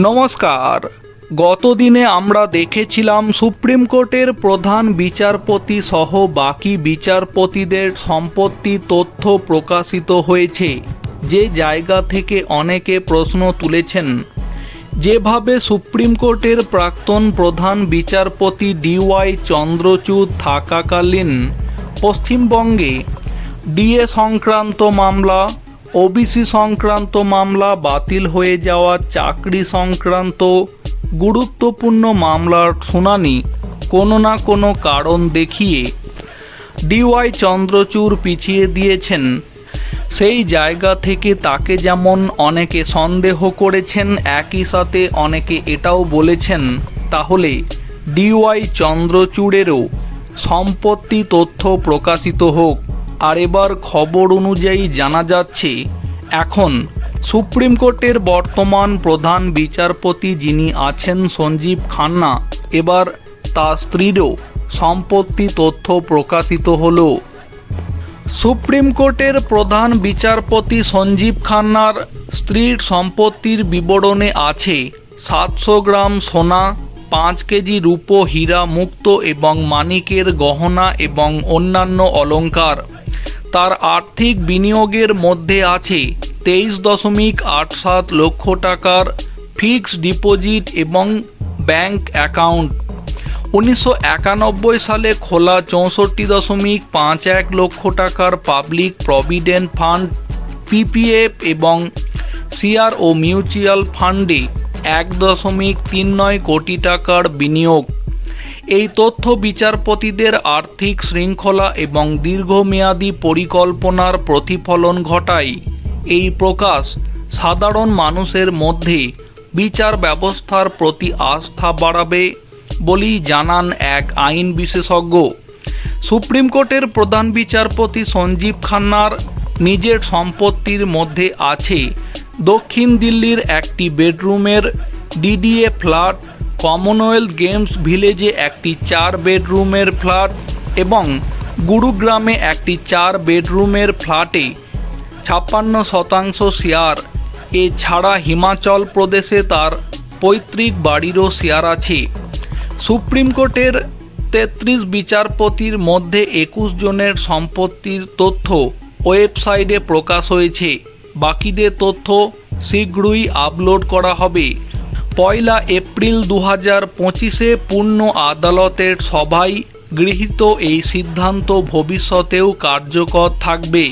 নমস্কার। গতদিনে আমরা দেখেছিলাম সুপ্রিম কোর্টের প্রধান বিচারপতি সহ বাকি বিচারপতিদের সম্পত্তি তথ্য প্রকাশিত হয়েছে, যে জায়গা থেকে অনেকে প্রশ্ন তুলেছেন। যেভাবে সুপ্রিম কোর্টের প্রাক্তন প্রধান বিচারপতি ডিওয়াই চন্দ্রচূড় থাকাকালীন পশ্চিমবঙ্গে ডিএ সংক্রান্ত মামলা ওবিসি সংক্রান্ত মামলা বাতিল হয়ে যাওয়া চাকরি সংক্রান্ত গুরুত্বপূর্ণ মামলার শুনানি কোনো না কোনো কারণ দেখিয়ে ডিওয়াই চন্দ্রচূড় পিছিয়ে দিয়েছেন। সেই জায়গা থেকে তাকে যেমন অনেকে সন্দেহ করেছেন, একই সাথে অনেকে এটাও বলেছেন, তাহলে ডিওয়াই চন্দ্রচূড়েরও সম্পত্তি তথ্য প্রকাশিত হোক। আর এবার খবর অনুযায়ী জানা যাচ্ছে, এখন সুপ্রিম কোর্টের বর্তমান প্রধান বিচারপতি যিনি আছেন সঞ্জীব খান্না, এবার তার স্ত্রীরও সম্পত্তি তথ্য প্রকাশিত হল। সুপ্রিম কোর্টের প্রধান বিচারপতি সঞ্জীব খান্নার স্ত্রীর সম্পত্তির বিবরণে আছে সাতশো গ্রাম সোনা, পাঁচ কেজি রূপো হীরা মুক্ত এবং মানিকের গহনা এবং অন্যান্য অলংকার। তার আর্থিক বিনিয়োগের মধ্যে আছে তেইশ দশমিক আট সাত লক্ষ টাকার ফিক্সড ডিপোজিট এবং ব্যাংক অ্যাকাউন্ট। উনিশশো একানব্বই সালে খোলা চৌষট্টি দশমিক পাঁচ এক লক্ষ টাকার পাবলিক প্রভিডেন্ট ফান্ড, পিপিএফ এবং সিআর ও মিউচুয়াল ফান্ডে এক দশমিক তিন নয় কোটি টাকার বিনিয়োগ। এই তথ্য বিচারপতিদের আর্থিক শৃঙ্খলা এবং দীর্ঘমেয়াদী পরিকল্পনার প্রতিফলন ঘটায়। এই প্রকাশ সাধারণ মানুষের মধ্যে বিচার ব্যবস্থার প্রতি আস্থা বাড়াবে বলেই জানান এক আইন বিশেষজ্ঞ। সুপ্রিম কোর্টের প্রধান বিচারপতি সঞ্জীব খান্নার নিজের সম্পত্তির মধ্যে আছে দক্ষিণ দিল্লির একটি বেডরুমের D D A flat Commonwealth Games ভিলেজে একটি চার বেডরুমের ফ্ল্যাট এবং গুরুগ্রামে একটি চার বেডরুমের ফ্ল্যাটে ছাপ্পান্ন শতাংশ শেয়ার। এছাড়া হিমাচল প্রদেশে তার পৈতৃক বাড়িরও শেয়ার আছে। সুপ্রিম কোর্টের তেত্রিশ বিচারপতির মধ্যে একুশ জনের সম্পত্তির তথ্য ওয়েবসাইটে প্রকাশ হয়েছে। বাকিদের তথ্য শীঘ্রই আপলোড করা হবে। পয়লা এপ্রিল দু হাজার পঁচিশে পূর্ণ আদালতের সভায় গৃহীত এই সিদ্ধান্ত ভবিষ্যতেও কার্যকর থাকবে।